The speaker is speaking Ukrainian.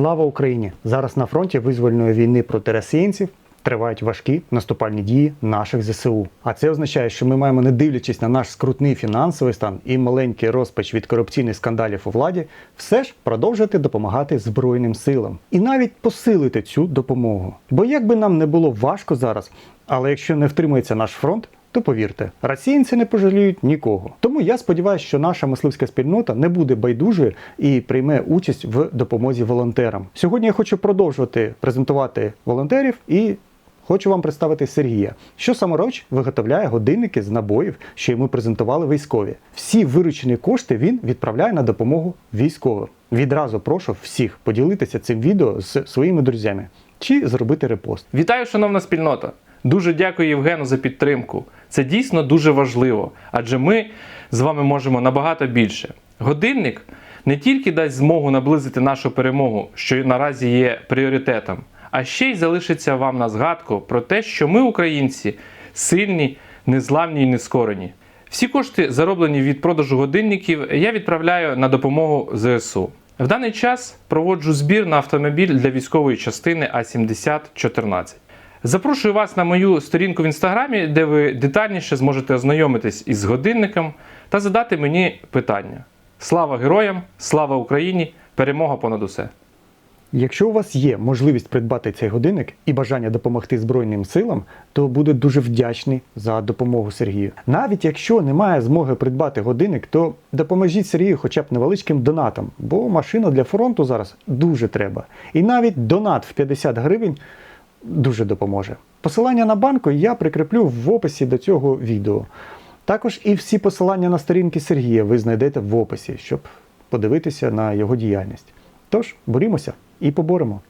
Слава Україні! Зараз на фронті визвольної війни проти росіянців тривають важкі наступальні дії наших ЗСУ. А це означає, що ми маємо, не дивлячись на наш скрутний фінансовий стан і маленький розпач від корупційних скандалів у владі, все ж продовжувати допомагати Збройним силам і навіть посилити цю допомогу. Бо як би нам не було важко зараз, але якщо не втримується наш фронт. То повірте, росіянці не пожаліють нікого. Тому я сподіваюся, що наша мисливська спільнота не буде байдужою і прийме участь в допомозі волонтерам. Сьогодні я хочу продовжувати презентувати волонтерів і хочу вам представити Сергія, що саморуч виготовляє годинники з набоїв, що йому презентували військові. Всі виручені кошти він відправляє на допомогу військовим. Відразу прошу всіх поділитися цим відео з своїми друзями чи зробити репост. Вітаю, шановна спільнота! Дуже дякую Євгену за підтримку. Це дійсно дуже важливо, адже ми з вами можемо набагато більше. Годинник не тільки дасть змогу наблизити нашу перемогу, що наразі є пріоритетом, а ще й залишиться вам на згадку про те, що ми, українці, сильні, незламні і нескорені. Всі кошти, зароблені від продажу годинників, я відправляю на допомогу ЗСУ. В даний час проводжу збір на автомобіль для військової частини А7014. Запрошую вас на мою сторінку в інстаграмі, де ви детальніше зможете ознайомитись із годинником та задати мені питання. Слава героям! Слава Україні! Перемога понад усе! Якщо у вас є можливість придбати цей годинник і бажання допомогти Збройним силам, то буду дуже вдячний за допомогу Сергію. Навіть якщо немає змоги придбати годинник, то допоможіть Сергію хоча б невеличким донатом, бо машина для фронту зараз дуже треба. І навіть донат в 50 гривень дуже допоможе. Посилання на банку я прикріплю в описі до цього відео. Також і всі посилання на сторінки Сергія ви знайдете в описі, щоб подивитися на його діяльність. Тож, борімося і поборемо.